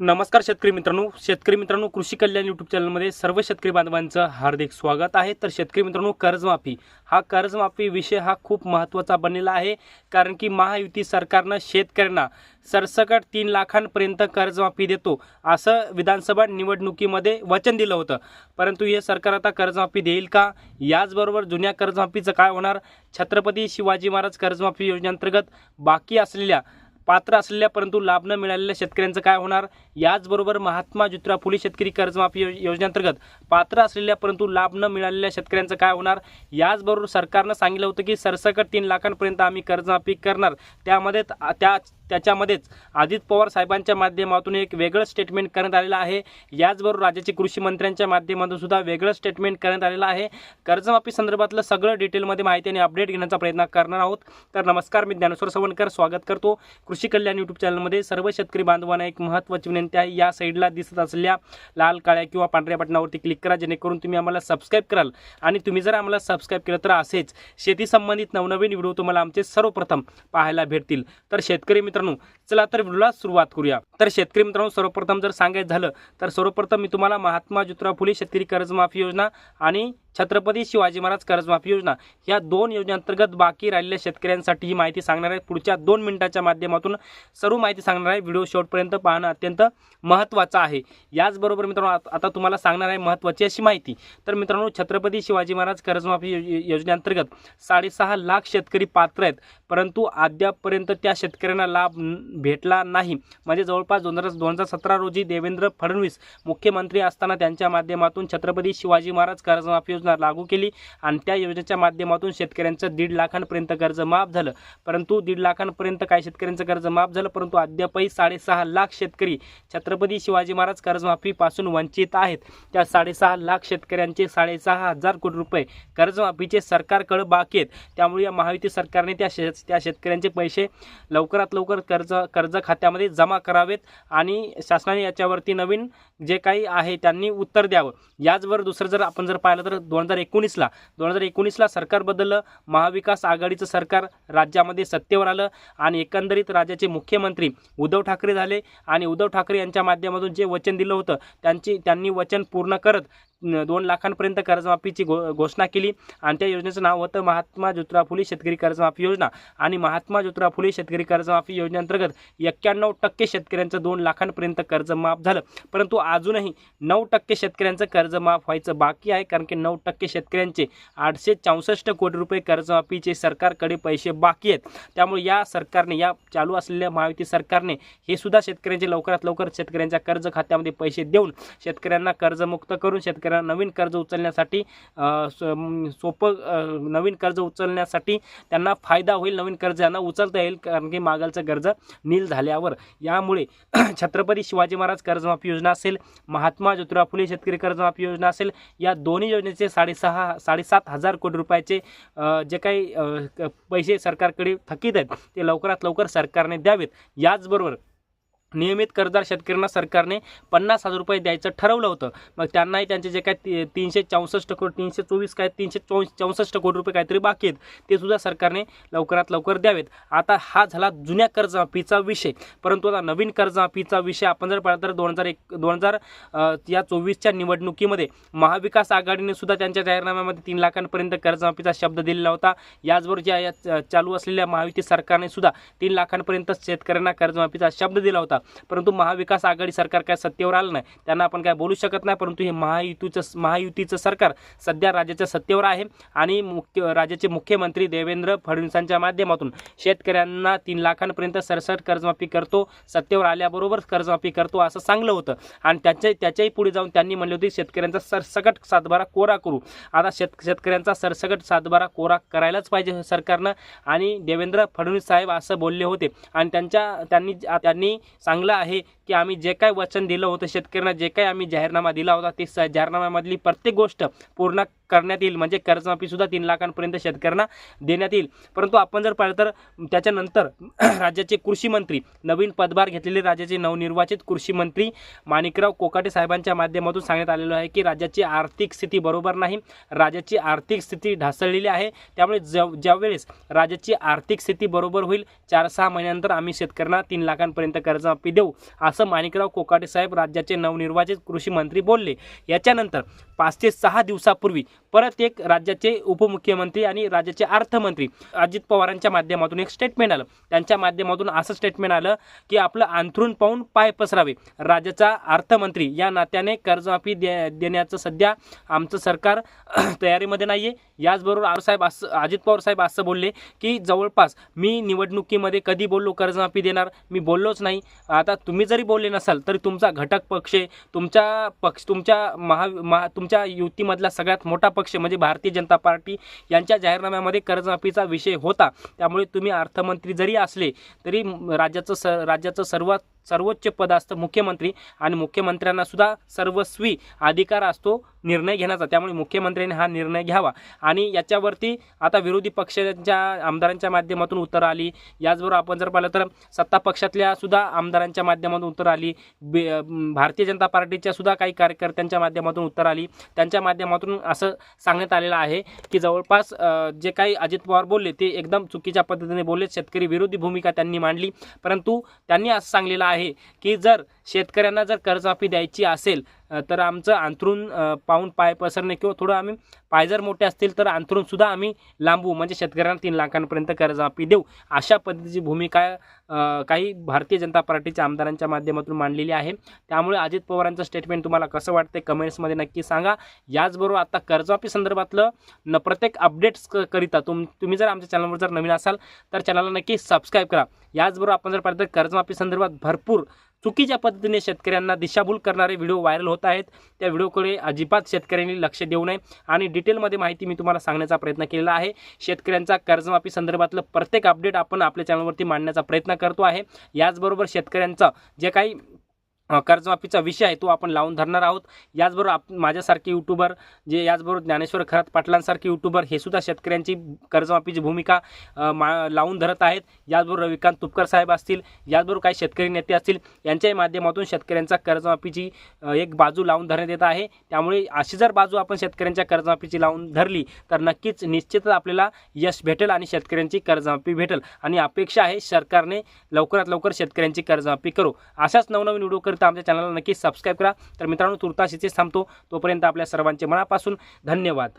नमस्कार शेतकरी मित्रांनो. शेतकरी मित्रांनो कृषी कल्याण यूट्यूब चॅनलमध्ये सर्व शेतकरी बांधवांचं हार्दिक स्वागत आहे. तर शेतकरी मित्रांनो कर्जमाफी. हा कर्जमाफी विषय हा खूप महत्त्वाचा बनलेला आहे. कारण की महायुती सरकारनं शेतकऱ्यांना सरसकट तीन लाखांपर्यंत कर्जमाफी देतो असं विधानसभा निवडणुकीमध्ये वचन दिलं होतं. परंतु हे सरकार आता कर्जमाफी देईल का? याचबरोबर जुन्या कर्जमाफीचं काय होणार? छत्रपती शिवाजी महाराज कर्जमाफी योजनेअंतर्गत बाकी असलेल्या पात्र असलेल्या परंतु लाभ न मिळालेल्या शेतकऱ्यांचं काय होणार? याचबरोबर महात्मा ज्योतिराव फुले शेतकरी कर्जमाफी योजनेअंतर्गत पात्र असलेल्या परंतु लाभ न मिळालेल्या शेतकऱ्यांचं काय होणार? याचबरोबर सरकारनं सांगितलं होतं की सरसकट तीन लाखांपर्यंत आम्ही कर्जमाफी करणार. त्यामध्ये त्या त्याच्यामध्येच अजित पवार साहेबांच्या माध्यमातून एक वेगळं स्टेटमेंट करण्यात आलेलं आहे. याचबरोबर राज्याचे कृषी मंत्र्यांच्या माध्यमातून सुद्धा वेगळं स्टेटमेंट करण्यात आलेलं आहे. कर्जमाफी संदर्भातलं सगळं डिटेलमध्ये माहिती आणि अपडेट घेण्याचा प्रयत्न करणार आहोत. तर नमस्कार मी ज्ञानेश्वर सवणकर स्वागत करतो. कृषी कल्याण यूट्यूब चॅनलमध्ये सर्व शेतकरी बांधवांना एक महत्त्वाची विनंती आहे. या साईडला दिसत असलेल्या लाल काळ्या किंवा पांढऱ्या बटनावरती क्लिक करा जेणेकरून तुम्ही आम्हाला सबस्क्राईब कराल. आणि तुम्ही जर आम्हाला सबस्क्राईब केलं तर असेच शेती संबंधित नवनवीन व्हिडिओ तुम्हाला आमचे सर्वप्रथम पाहायला भेटतील. तर शेतकरी मित्रांनो चला तर व्हिडिओला सुरुवात करूया. तर शेतकरी मित्रांनो सर्वप्रथम जर सांगायचं झालं तर सर्वप्रथम मी तुम्हाला महात्मा ज्योतिराव फुले शेतकरी कर्जमाफी योजना आणि छत्रपती शिवाजी महाराज कर्जमाफी योजना या दोन योजनेअंतर्गत बाकी राहिलेल्या शेतकऱ्यांसाठी ही माहिती सांगणार आहे. पुढच्या दोन मिनिटाच्या माध्यमातून सर्व माहिती सांगणार आहे. व्हिडिओ शेवटपर्यंत पाहणं अत्यंत महत्त्वाचं आहे. याचबरोबर मित्रांनो आता तुम्हाला सांगणार आहे महत्त्वाची अशी माहिती. तर मित्रांनो छत्रपती शिवाजी महाराज कर्जमाफी योजनेअंतर्गत साडेसहा लाख शेतकरी पात्र आहेत. परंतु अद्यापपर्यंत त्या शेतकऱ्यांना लाभ भेटला नाही. म्हणजे जवळपास दोन हजार दोन हजार सतरा रोजी देवेंद्र फडणवीस मुख्यमंत्री असताना त्यांच्या माध्यमातून छत्रपती शिवाजी महाराज कर्जमाफी योजना लागू केली आणि त्या योजनेच्या माध्यमातून शेतकऱ्यांचं दीड लाखांपर्यंत कर्ज माफ झालं. परंतु दीड लाखांपर्यंत काही शेतकऱ्यांचं कर्ज कर्ज माफ झालं परंतु अद्यापही साडेसहा लाख शेतकरी छत्रपती शिवाजी महाराज कर्जमाफीपासून वंचित आहेत. त्या साडेसहा लाख शेतकऱ्यांचे साडेसहा हजार कोटी रुपये कर्जमाफीचे सरकारकडे बाकी आहेत. त्यामुळे या महायुती सरकारने त्या शे त्या शेतकऱ्यांचे पैसे लवकरात लवकर कर्ज कर्ज खात्यामध्ये जमा करावेत आणि शासनाने याच्यावरती नवीन जे काही आहे त्यांनी उत्तर द्यावं. याचबरोबर दुसरं जर आपण जर पाहिलं तर दोन हजार एकोणीसला दोन हजार एकोणीसला सरकार बदललं. महाविकास आघाडीचं सरकार राज्यामध्ये सत्तेवर आलं आणि एकंदरीत राज्याचे मुख्यमंत्री उद्धव ठाकरे झाले. आणि उद्धव ठाकरे यांच्या माध्यमातून जे वचन दिलं होतं त्यांची त्यांनी वचन पूर्ण करत दोन लाखांपर्यंत कर्जमाफीची घो घोषणा केली. आणि त्या योजनेचं नाव होतं महात्मा ज्योतिराव फुले शेतकरी कर्जमाफी योजना. आणि महात्मा ज्योतिराव फुले शेतकरी कर्जमाफी योजनेअंतर्गत एक्क्याण्णव टक्के शेतकऱ्यांचं दोन लाखांपर्यंत कर्ज माफ झालं. परंतु अजूनही नऊ टक्के शेतकऱ्यांचं कर्ज माफ व्हायचं बाकी आहे कारण की नऊ टक्के शेतकऱ्यांचे आठशे चौसष्ट कोटी रुपये कर्जमाफीचे सरकारकडे पैसे बाकी आहेत. त्यामुळे या सरकारने या चालू असलेल्या महायुती सरकारने हे सुद्धा शेतकऱ्यांचे लवकरात लवकर शेतकऱ्यांच्या कर्ज खात्यामध्ये पैसे देऊन शेतकऱ्यांना कर्जमुक्त करून शेतकऱ्यांना नवीन कर्ज उचलण्यासाठी सोपं नवीन कर्ज उचलण्यासाठी त्यांना फायदा होईल नवीन कर्ज यांना उचलता येईल कारण की मागालचं कर्ज नील झाल्यावर. यामुळे छत्रपती शिवाजी महाराज कर्जमाफी योजना असेल महात्मा ज्योतिराव फुले शेतकरी कर्जमाफी योजना असेल या दोन्ही योजनेचे साडेसहा साडेसात हजार कोटी रुपयाचे जे काही पैसे सरकारकडे थकीत आहेत ते लवकरात लवकर सरकारने द्यावेत. याचबरोबर नियमित कर्जदार शेतकऱ्यांना सरकारने पन्नास हजार रुपये द्यायचं ठरवलं होतं. मग त्यांनाही त्यांचे जे काय ती तीनशे चौसष्ट कोटी तीनशे चोवीस काय तीनशे चौ चौसष्ट कोटी रुपये काहीतरी बाकी आहेत ते सुद्धा सरकारने लवकरात लवकर द्यावेत. आता हा झाला जुन्या कर्जमाफीचा विषय. परंतु आता नवीन कर्जमाफीचा विषय आपण जर पाहिला तर दोन हजार एक दोन हजार या चोवीसच्या निवडणुकीमध्ये महाविकास आघाडीने सुद्धा त्यांच्या जाहीरनाम्यामध्ये तीन लाखांपर्यंत कर्जमाफीचा शब्द दिलेला होता. याचबरोबर ज्या या चालू असलेल्या महायुती सरकारने सुद्धा तीन लाखांपर्यंत शेतकऱ्यांना कर्जमाफीचा शब्द दिला होता. परंतु महाविकास आघाडी सरकार काय सत्तेवर आलं नाही त्यांना आपण काय बोलू शकत नाही परंतु हे महायुतीचं महायुतीचं सरकार सध्या राज्याच्या सत्तेवर आहे आणि मुख्य राज्याचे मुख्यमंत्री देवेंद्र फडणवीसांच्या माध्यमातून शेतकऱ्यांना तीन लाखांपर्यंत सरसट कर्जमाफी करतो सत्तेवर आल्याबरोबर कर्जमाफी करतो असं सांगलं होतं. आणि त्याच्या त्याच्याही पुढे जाऊन त्यांनी म्हणले होते शेतकऱ्यांचा सरसकट सातबारा कोरा करू. आता शेत शेतकऱ्यांचा सरसकट सातबारा कोरा करायलाच पाहिजे सरकारनं. आणि देवेंद्र फडणवीस साहेब असं बोलले होते. आणि त्यांच्या त्यांनी त्यांनी चांगलं आहे की आम्ही जे काय वचन दिलं होतं शेतकऱ्यांना जे काही आम्ही जाहीरनामा दिला होता ते स जाहीरनाम्यामधली प्रत्येक गोष्ट पूर्ण करण्यात येईल. म्हणजे कर्जमाफीसुद्धा तीन लाखांपर्यंत शेतकऱ्यांना देण्यात येईल. परंतु आपण जर पाहिलं तर त्याच्यानंतर राज्याचे कृषी मंत्री नवीन पदभार घेतलेले राज्याचे नवनिर्वाचित कृषी मंत्री माणिकराव कोकाटे साहेबांच्या माध्यमातून सांगण्यात आलेलं आहे की राज्याची आर्थिक स्थिती बरोबर नाही. राज्याची आर्थिक स्थिती ढासळलेली आहे. त्यामुळे ज्या ज्यावेळेस राज्याची आर्थिक स्थिती बरोबर होईल चार सहा महिन्यानंतर आम्ही शेतकऱ्यांना तीन लाखांपर्यंत कर्ज कर्जमाफी देऊ असं माणिकराव कोकाटे साहेब राज्याचे नवनिर्वाचित कृषी मंत्री बोलले. याच्यानंतर पाच ते सहा दिवसापूर्वी परत एक राज्याचे उपमुख्यमंत्री आणि राज्याचे अर्थमंत्री अजित पवारांच्या माध्यमातून एक स्टेटमेंट आलं. त्यांच्या माध्यमातून असं स्टेटमेंट आलं की आपलं अंथरूण पाहून पाय पसरावे. राज्याचा अर्थमंत्री या नात्याने कर्जमाफी दे देण्याचं सध्या आमचं सरकार तयारीमध्ये नाही आहे याचबरोबर साहेब असं अजित पवार साहेब असं बोलले की जवळपास मी निवडणुकीमध्ये कधी बोललो कर्जमाफी देणार? मी बोललोच नाही. आता तुम्ही जरी बोलले नसाल तरी तुमचा घटक पक्ष आहे, तुमच्या पक्ष तुमच्या महा महा तुमच्या युतीमधला सगळ्यात मोठा पक्ष म्हणजे भारतीय जनता पार्टी यांच्या जाहीरनाम्यामध्ये कर्जमाफीचा विषय होता. त्यामुळे तुम्ही अर्थमंत्री जरी असले तरी राज्याचं स राज्याचं सर्वात सर्वोच्च पद असतं मुख्यमंत्री आणि मुख्यमंत्र्यांना सुद्धा सर्वस्वी अधिकार असतो निर्णय घेण्याचा. त्यामुळे मुख्यमंत्र्यांनी हा निर्णय घ्यावा. आणि याच्यावरती आता विरोधी पक्षाच्या आमदारांच्या माध्यमातून उत्तर आली. याचबरोबर आपण जर पाहिलं तर सत्ता पक्षातल्या सुद्धा आमदारांच्या माध्यमातून उत्तर आली. बे भारतीय जनता पार्टीच्या सुद्धा काही कार्यकर्त्यांच्या माध्यमातून उत्तर आली. त्यांच्या माध्यमातून असं सांगण्यात आलेलं आहे की जवळपास जे काही अजित पवार बोलले ते एकदम चुकीच्या पद्धतीने बोलले. शेतकरी विरोधी भूमिका त्यांनी मांडली. परंतु त्यांनी असं सांगलेलं आहे आहे की जर शेतकऱ्यांना जर कर्जमाफी द्यायची असेल तर आमचं अंथरूण पाहून पाय पसरणे किंवा थोडं आम्ही पाय जर मोठे असतील तर अंथरूनसुद्धा आम्ही लांबू म्हणजे शेतकऱ्यांना तीन लाखांपर्यंत कर्जमाफी देऊ. अशा पद्धतीची भूमिका काही भारतीय जनता पार्टीच्या आमदारांच्या माध्यमातून मांडलेली आहे. त्यामुळे अजित पवारांचं स्टेटमेंट तुम्हाला कसं वाटतं कमेंट्समध्ये नक्की सांगा. याचबरोबर आता कर्जमाफी संदर्भातलं न प्रत्येक अपडेट्स क करिता तुम तुम्ही जर आमच्या चॅनलवर जर नवीन असाल तर चॅनलला नक्की सबस्क्राईब करा. याचबरोबर आपण जर पाहिलं तर कर्जमाफी संदर्भात भरपूर चुकीच्या पद्धतीने शेतकऱ्यांना दिशाभूल करणारे व्हिडिओ व्हायरल होत आहेत. त्या व्हिडिओकडे अजिबात शेतकऱ्यांनी लक्ष देऊ नये. आणि डिटेलमध्ये माहिती मी तुम्हाला सांगण्याचा प्रयत्न केलेला आहे. शेतकऱ्यांचा कर्जमाफी संदर्भातलं प्रत्येक अपडेट आपण आपल्या चॅनलवरती मांडण्याचा प्रयत्न करतो आहे. याचबरोबर शेतकऱ्यांचं जे काही कर्जमाफीचा विषय आहे तो आपण लावून धरणार आहोत. याचबरोबर आप माझ्यासारखे यूट्यूबर जे याचबरोबर ज्ञानेश्वर खरात पाटलांसारखे यूट्यूबर हे सुद्धा शेतकऱ्यांची कर्जमाफीची भूमिका मा लावून धरत आहेत. याचबरोबर रविकांत तुपकर साहेब असतील याचबरोबर काही शेतकरी नेते असतील यांच्याही माध्यमातून शेतकऱ्यांचा कर्जमाफीची एक बाजू लावून धरण्यात येत आहे. त्यामुळे अशी जर बाजू आपण शेतकऱ्यांच्या कर्जमाफीची लावून धरली तर नक्कीच निश्चितच आपल्याला यश भेटेल आणि शेतकऱ्यांची कर्जमाफी भेटेल. आणि अपेक्षा आहे सरकारने लवकरात लवकर शेतकऱ्यांची कर्जमाफी करू. अशाच नवनवीन व्हिडिओ करता आमच्या चॅनलला नक्की सबस्क्राईब करा. तर मित्रांनो तुर्तास थांबतो. तोपर्यंत आपल्या सर्वांचे मनापासून धन्यवाद.